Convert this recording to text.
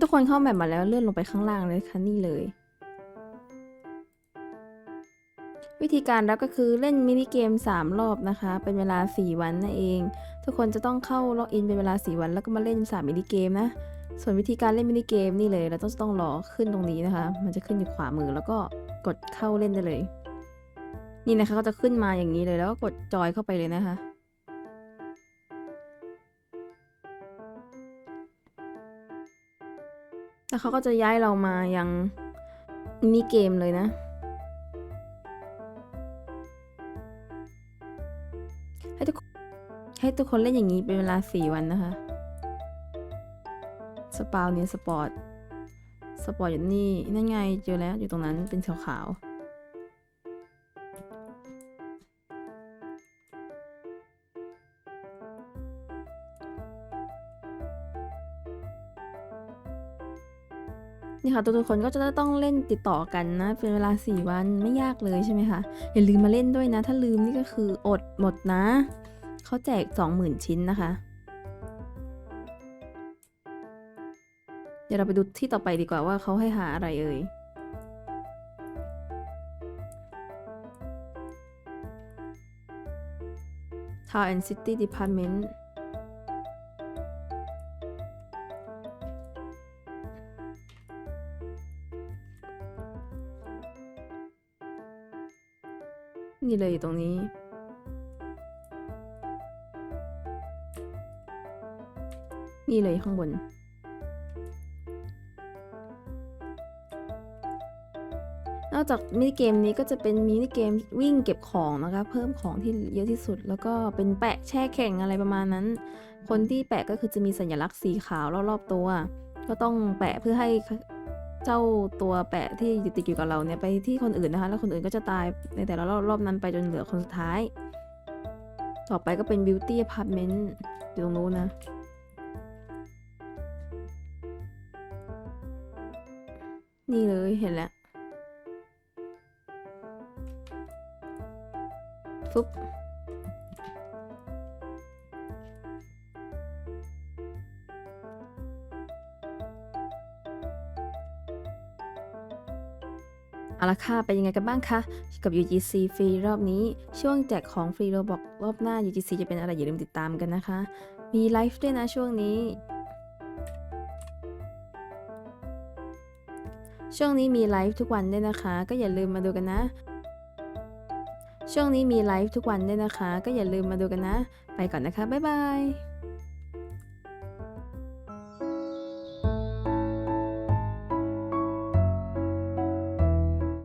ทุกคนเข้าแบบมาแล้วเลื่อนลงไปข้างล่างเลยค่ะนี่เลย วิธีการรับก็คือเล่นมินิเกม 3 รอบนะคะ เป็นเวลา 4 วันนั่นเอง ทุกคนจะต้องเข้าล็อกอินเป็นเวลา 4 วันแล้วก็มาเล่น 3 มินิเกมนะ ส่วนวิธีการเล่นมินิเกมนี่เลย เราต้องต้องรอขึ้นตรงนี้นะคะ มันจะขึ้นอยู่ขวามือแล้วก็กดเข้าเล่นได้เลย นี่นะคะก็จะขึ้นมาอย่างนี้เลยแล้วก็กดจอยเข้าไปเลยนะคะ แล้วเขาก็จะย้ายเรามายังมินิเกมเลยนะ ให้ทุกคนให้ทุกคนเล่นอย่างนี้เป็นเวลาสี่วันนะคะ สปาวเนี่ยสปอร์ต สปอร์ตอยู่นี่ นั่นไงเจอแล้วอยู่ตรงนั้นเป็นขาวๆ นี่ค่ะทุกๆคนก็จะต้องเล่นติดต่อกันนะ เป็นเวลา 4 วันไม่ยากเลยใช่ไหมคะอย่าลืมมาเล่นด้วยนะ ถ้าลืมนี่ก็คืออดหมดนะเขาแจก 20,000 ชิ้นนะคะ เดี๋ยวเราไปดูที่ต่อไปดีกว่าว่าเขาให้หาอะไรเอ่ย Town and City Department นี่เลยอยู่ตรงนี้ นี่เลยข้างบน นอกจากมินิเกมนี้ก็จะเป็นมินิเกมวิ่งเก็บของนะคะ เพิ่มของที่เยอะที่สุด แล้วก็เป็นแปะแช่แข่งอะไรประมาณนั้น คนที่แปะก็คือจะมีสัญลักษณ์สีขาวรอบๆตัว ก็ต้องแปะเพื่อให้ เจ้าตัวแปะที่อยู่ติดอยู่กับเราเนี่ยไปที่คนอื่นนะคะ แล้วคนอื่นก็จะตายในแต่ละรอบรอบนั้นไปจนเหลือคนสุดท้าย ต่อไปก็เป็น beauty apartment อยู่ตรงนู้นนะนี่เลยเห็นแล้วฟึบ เอาละค่ะเป็นยังไงกันบ้างคะกับ UGC ฟรีรอบนี้ ช่วงแจกของฟรีโรบอกรอบหน้า UGC จะเป็นอะไรอย่าลืมติดตามกันนะคะ มีไลฟ์ด้วยนะช่วงนี้ ช่วงนี้มีไลฟ์ทุกวันด้วยนะคะ ก็อย่าลืมมาดูกันนะ ช่วงนี้มีไลฟ์ทุกวันด้วยนะคะ ก็อย่าลืมมาดูกันนะ ไปก่อนนะคะ บ๊ายบาย